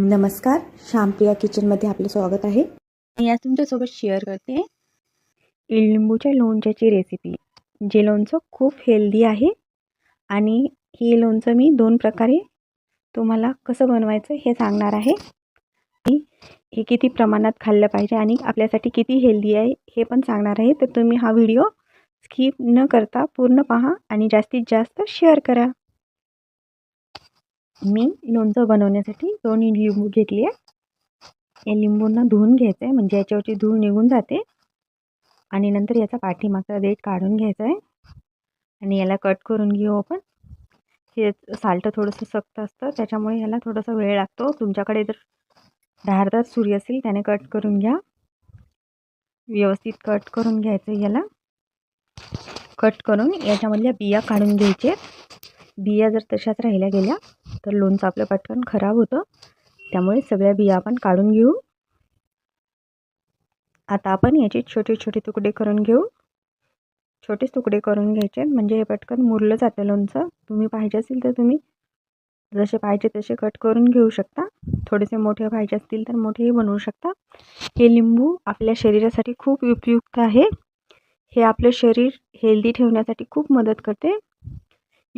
नमस्कार श्यामप्रिया किचनमध्ये आपले स्वागत आहे. मी आज तुमच्यासोबत शेअर करते इळलिंबूच्या लोणच्याची रेसिपी जे लोणचं खूप हेल्दी आहे आणि हे लोणचं मी दोन प्रकारे तुम्हाला कसं बनवायचं हे सांगणार आहे. आणि हे किती प्रमाणात खाल्लं पाहिजे आणि आपल्यासाठी किती हेल्दी आहे हे पण सांगणार आहे. तर तुम्ही हा व्हिडिओ स्किप न करता पूर्ण पहा आणि जास्तीत जास्त शेअर करा. मी लोणचं बनवण्यासाठी दोन लिंबू घेतली आहे. या लिंबूंना धुवून घ्यायचं आहे. म्हणजे याच्यावरची धूळ निघून जाते. आणि नंतर याचा पाठीमागचा देठ काढून घ्यायचा आहे. आणि याला कट करून घेऊ आपण. हे साल्ट थोडंसं सक्त असतं. त्याच्यामुळे याला थोडासा वेळ लागतो. तुमच्याकडे जर धारदार सुरी असेल त्याने कट करून घ्या. व्यवस्थित कट करून घ्यायचं याला. कट करून याच्यामधल्या बिया काढून घ्यायचे. बिया जर तशाच राहिल्या गेल्या तर लोणचं आपलं पटकन खराब होतं. त्यामुळे सगळ्या बिया आपण काढून घेऊ. आता आपण याचे छोटे छोटे तुकडे करून घेऊ. छोटेच तुकडे करून घ्यायचे. म्हणजे हे पटकन मुरलं जातं लोणचं. तुम्ही पाहिजे असेल तर तुम्ही जसे पाहिजे तसे कट करून घेऊ शकता. थोडेसे मोठे पाहिजे असतील तर मोठेही बनवू शकता. हे लिंबू आपल्या शरीरासाठी खूप उपयुक्त आहे. हे आपलं शरीर हेल्दी ठेवण्यासाठी खूप मदत करते.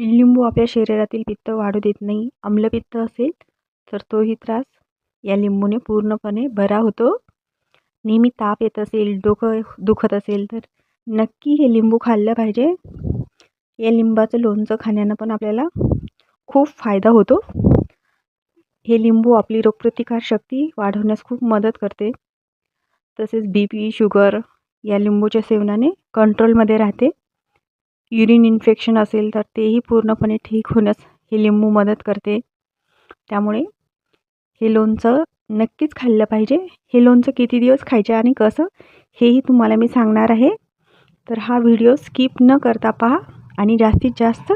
लिंबू आपल्या शरीरातील पित्त वाढू देत नाही. आम्लपित्त असेल तर तोही त्रास. या लिंबूने पूर्णपणे बरा होतो. नेहमी ताप येत असेल डोकं दुखत असेल तर नक्की हे लिंबू खाल्लं पाहिजे. या लिंबाचं लोणचं खाण्यानं पण आपल्याला खूप फायदा होतो. हे लिंबू आपली रोगप्रतिकारशक्ती वाढवण्यास खूप मदत करते. तसेच बी पी शुगर या लिंबूच्या सेवनाने कंट्रोलमध्ये राहते. युरिन इन्फेक्शन असेल तर तेही पूर्णपणे ठीक होण्यास हे लिंबू मदत करते. त्यामुळे हे लोणचं नक्कीच खाल्लं पाहिजे. हे लोणचं किती दिवस खायचे आणि कसं हेही तुम्हाला मी सांगणार आहे. तर हा व्हिडिओ स्किप न करता पहा आणि जास्तीत जास्त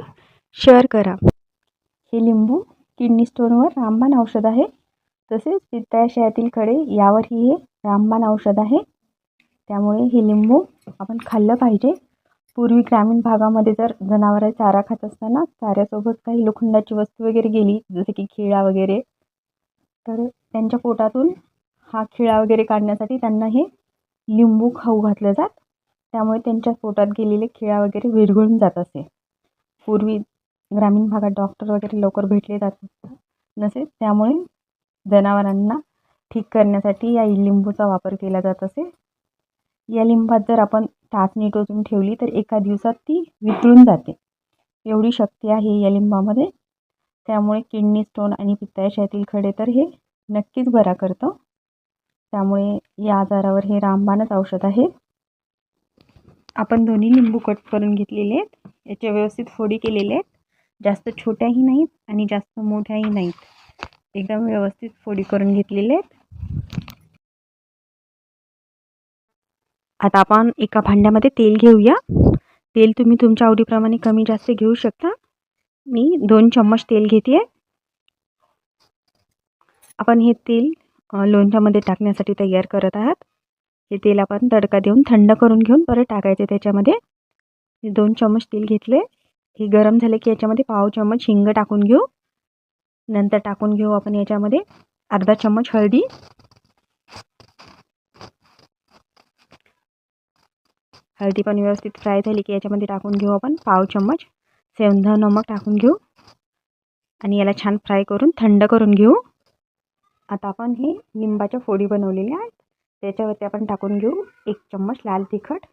शेअर करा. हे लिंबू किडनी स्टोनवर रामबाण औषध आहे. तसेच पित्ताशयातील कडे यावरही हे रामबाण औषध आहे. त्यामुळे हे लिंबू आपण खाल्लं पाहिजे. पूर्वी ग्रामीण भागामध्ये जर जनावरं चारा खात असताना चाऱ्यासोबत काही लोखंडाची वस्तू वगैरे गेली जसे की खिळा वगैरे तर त्यांच्या पोटातून हा खिळा वगैरे काढण्यासाठी त्यांना हे लिंबू खाऊ घातलं जात. त्यामुळे त्यांच्या पोटात गेलेले खिळा वगैरे विरघळून जात असे. पूर्वी ग्रामीण भागात डॉक्टर वगैरे लवकर भेटले जात नसे त्यामुळे जनावरांना ठीक करण्यासाठी या लिंबूचा वापर केला जात असे. या लिंबात जर आपण टाचणी टोचून ठेवली तर एका दिवसात ती वितळून जाते. एवढी शक्ती आहे या लिंबामध्ये. त्यामुळे किडनी स्टोन आणि पित्ताशयातील खडे तर हे नक्कीच बरा करतं. त्यामुळे या आजारावर हे रामबाणच औषध आहे. आपण दोन्ही लिंबू कट करून घेतलेले आहेत. याच्या व्यवस्थित फोडी केलेल्या आहेत. जास्त छोट्याही नाहीत आणि जास्त मोठ्याही नाहीत. एकदम व्यवस्थित फोडी करून घेतलेले आहेत. आता आपण एका भांड्यामध्ये तेल घेऊया. तेल तुम्ही तुमच्या आवडीप्रमाणे कमी जास्त घेऊ शकता. मी दोन चम्मच तेल घेते आहे आपण हे तेल लोणच्यामध्ये टाकण्यासाठी तयार करत आहात. हे तेल आपण तडका देऊन थंड करून घेऊन परत टाकायचे त्याच्यामध्ये. दोन चम्मच तेल घेतले हे गरम झाले की याच्यामध्ये पाव चम्मच हिंग टाकून घेऊ. नंतर टाकून घेऊ आपण याच्यामध्ये. अर्धा चम्मच हळदी. हळदी पण व्यवस्थित फ्राय झाली की याच्यामध्ये टाकून घेऊ आपण. पाव चम्मच. सेंधा नमक टाकून घेऊ. आणि याला छान फ्राय करून थंड करून घेऊ. आता आपण हे लिंबाच्या फोडी बनवलेल्या आहेत. त्याच्यावरती आपण टाकून घेऊ एक चम्मच लाल तिखट.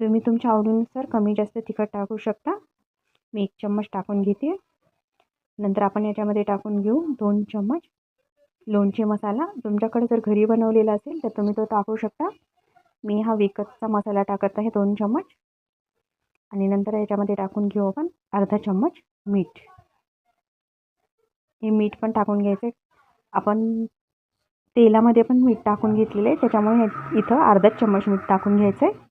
तुम्ही तुमच्या आवडीनुसार कमी जास्त तिखट टाकू शकता. मी एक चम्मच टाकून घेते. नंतर आपण याच्यामध्ये टाकून घेऊ दोन चम्मच. लोणचे मसाला. तुमच्याकडे जर घरी बनवलेला असेल तर तुम्ही तो टाकू शकता. मी हा विकतचा मसाला टाकत आहे दोन चम्मच. आणि नंतर याच्यामध्ये टाकून घेऊ आपण अर्धा चम्मच मीठ. हे मीठ पण टाकून घ्यायचं आपण तेलामध्ये पण मीठ टाकून घेतलेलं आहे त्याच्यामुळे इथं अर्धा चम्मच मीठ टाकून घ्यायचं आहे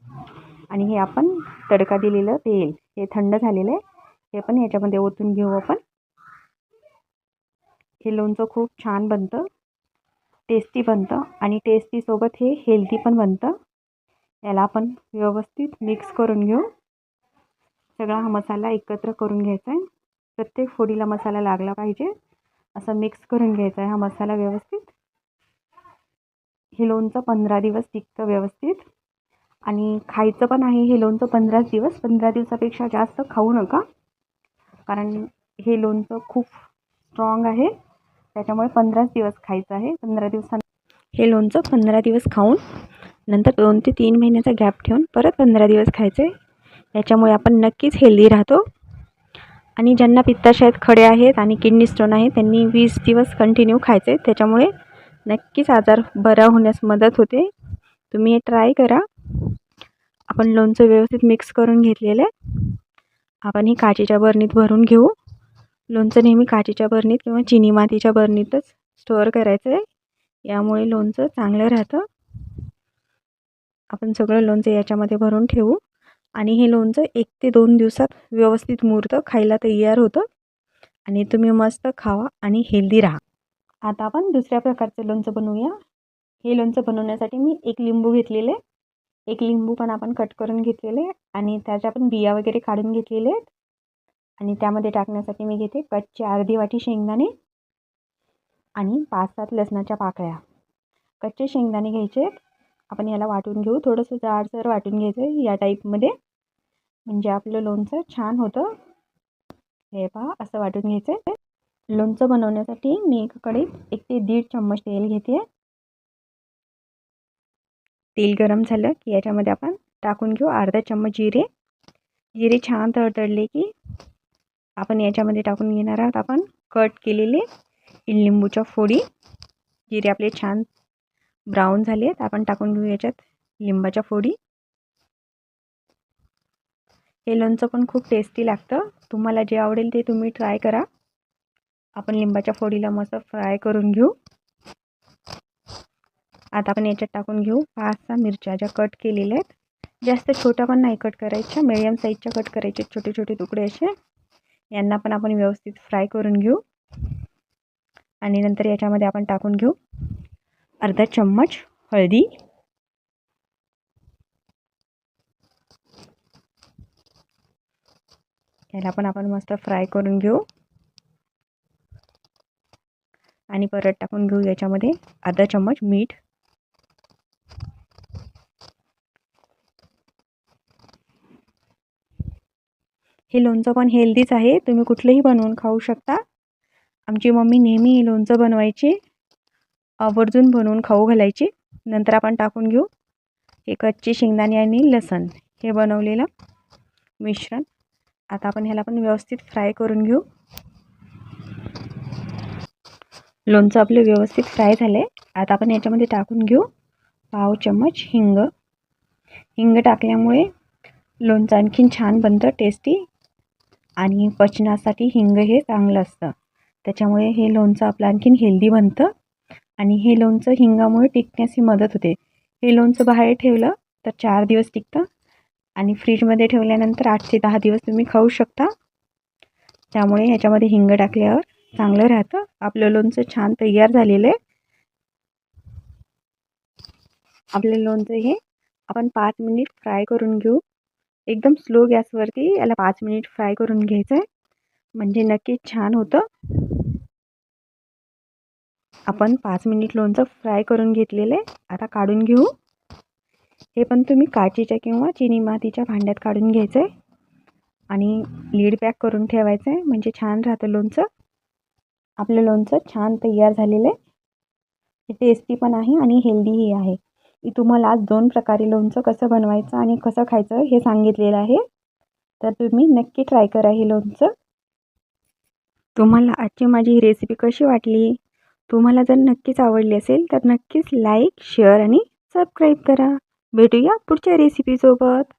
आणि हे आपण तडका दिलेलं तेल हे थंड झालेलं आहे हे पण याच्यामध्ये ओतून घेऊ आपण. हे लोणचं खूप छान बनतं टेस्टी बनतं आणि टेस्टीसोबत हे हेल्दी पण बनतं. याला आपण व्यवस्थित मिक्स करून घेऊ. सगळा हा मसाला एकत्र करून घ्यायचा आहे. प्रत्येक फोडीला मसाला लागला पाहिजे. असं मिक्स करून घ्यायचा आहे हा मसाला व्यवस्थित. हे लोणचं पंधरा दिवस टिकतं व्यवस्थित. आणि खायचं पण आहे हे लोणचं पंधराच दिवस. पंधरा दिवसापेक्षा जास्त खाऊ नका. कारण हे लोणचं खूप स्ट्रॉंग आहे. त्याच्यामुळे पंधराच दिवस खायचं आहे. पंधरा दिवसां हे लोणचं पंधरा दिवस खाऊन नंतर दोन ते तीन महिन्याचा गॅप ठेवून परत पंधरा दिवस खायचे. याच्यामुळे आपण नक्कीच हेल्दी राहतो. आणि ज्यांना पित्ताशयात खडे आहेत आणि किडनी स्टोन आहे त्यांनी वीस दिवस कंटिन्यू खायचे. त्याच्यामुळे नक्कीच आजार बरा होण्यास मदत होते. तुम्ही हे ट्राय करा. आपण लोणचं व्यवस्थित मिक्स करून घेतलेलं आहे. आपण ही काचेच्या बरणीत भरून घेऊ. लोणचं नेहमी काचेच्या बरणीत किंवा चिनी मातीच्या बरणीतच स्टोअर करायचं आहे यामुळे लोणचं चांगलं राहतं. आपण सगळं लोणचं याच्यामध्ये भरून ठेवू. आणि हे लोणचं एक ते दोन दिवसात व्यवस्थित मुहूर्त खायला तयार होतं. आणि तुम्ही मस्त खावा आणि हेल्दी राहा. आता आपण दुसऱ्या प्रकारचं लोणचं बनवूया. हे लोणचं बनवण्यासाठी मी एक लिंबू घेतलेले. एक लिंबू पण आपण कट करून घेतलेले. आणि त्याच्या पण बिया वगैरे काढून घेतलेले आहेत. आणि त्यामध्ये टाकण्यासाठी मी घेते कच्ची अर्धी वाटी शेंगदाणे. आणि पाच सात लसणाच्या पाकळ्या. कच्चे शेंगदाणे घ्यायचे आहेत. आपण याला वाटून घेऊ. थोडंसं जाडसर वाटून घ्यायचं आहे या टाईपमध्ये म्हणजे आपलं लोणचं छान होतं. हे पहा असं वाटून घ्यायचं आहे. लोणचं बनवण्यासाठी मी एका कढईत एक ते दीड चम्मच तेल घेते तेल गरम झालं की याच्यामध्ये आपण टाकून घेऊ अर्धा चम्मच जिरे. जिरे छान तडतडले की आपण याच्यामध्ये टाकून घेणार आहोत आपण कट केलेले लिंबूच्या फोडी. जिरे आपले छान ब्राऊन झाले आहेत. आपण टाकून घेऊ याच्यात लिंबाच्या फोडी. हे लोणचं पण खूप टेस्टी लागतं. तुम्हाला जे आवडेल ते तुम्ही ट्राय करा. आपण लिंबाच्या फोडीला मस्त फ्राय करून घेऊ. आता आपण याच्यात टाकून घेऊ. पाच सहा मिरच्या ज्या कट केलेल्या आहेत. जास्त छोट्या पण नाही कट करायच्या. मिडियम साईजच्या कट करायचे छोटे छोटे तुकडे असे. यांना पण आपण व्यवस्थित फ्राय करून घेऊ. आणि नंतर याच्यामध्ये आपण टाकून घेऊ. अर्धा चम्मच हळदी. याला पण आपण मस्त फ्राय करून घेऊ. आणि परत टाकून घेऊ याच्यामध्ये अर्धा चम्मच मीठ. हे लोणचं पण हेल्दीच आहे. तुम्ही कुठलंही बनवून खाऊ शकता. आमची मम्मी नेहमी हे लोणचं बनवायची. आवर्जून बनवून खाऊ घालायची. नंतर आपण टाकून घेऊ. हे कच्ची शेंगदाणे आणि लसण हे बनवलेलं मिश्रण. आता आपण ह्याला पण व्यवस्थित फ्राय करून घेऊ. लोणचं आपलं व्यवस्थित फ्राय झालं आहे आता आपण याच्यामध्ये टाकून घेऊ पाव चम्मच हिंग. हिंग टाकल्यामुळे लोणचं आणखीन छान बनतं टेस्टी आणि पचनासाठी हिंग हे चांगलं असतं. त्याच्यामुळे हे लोणचं आपलं आणखीन हेल्दी बनतं. आणि हे लोणचं हिंगामुळे टिकण्यास मदत होते. हे लोणचं बाहेर ठेवलं तर चार दिवस टिकतं आणि फ्रीजमध्ये ठेवल्यानंतर आठ ते दहा दिवस तुम्ही खाऊ शकता. त्यामुळे ह्याच्यामध्ये हिंग टाकल्यावर चांगलं राहतं. आपलं लोणचं छान तयार झालेलं आहे. आपलं लोणचं हे आपण पाच मिनिट फ्राय करून घेऊ. एकदम स्लो गॅसवरती याला पाच मिनिट फ्राय करून घ्यायचं आहे. म्हणजे नक्कीच छान होतं. आपण पाच मिनिट लोणचं फ्राय करून घेतलेलं आहे आता काढून घेऊ. हे पण तुम्ही काचीच्या किंवा चिनी मातीच्या भांड्यात काढून घ्यायचं. आहे आणि लीड पॅक करून ठेवायचं आहे म्हणजे छान राहतं लोणचं. आपलं लोणचं छान तयार झालेलं आहे. टेस्टी पण आहे आणि हेल्दीही आहे. मी तुम्हाला आज दोन प्रकारे लोणचं कसं बनवायचं आणि कसं खायचं हे सांगितलेलं आहे. तर तुम्ही नक्की ट्राय करा हे लोणचं. तुम्हाला आजची माझी रेसिपी कशी वाटली? तुम्हाला जर नक्कीच आवडली असेल तर नक्कीच लाईक शेअर आणि सबस्क्राईब करा. भेटूया पुढच्या रेसिपीसोबत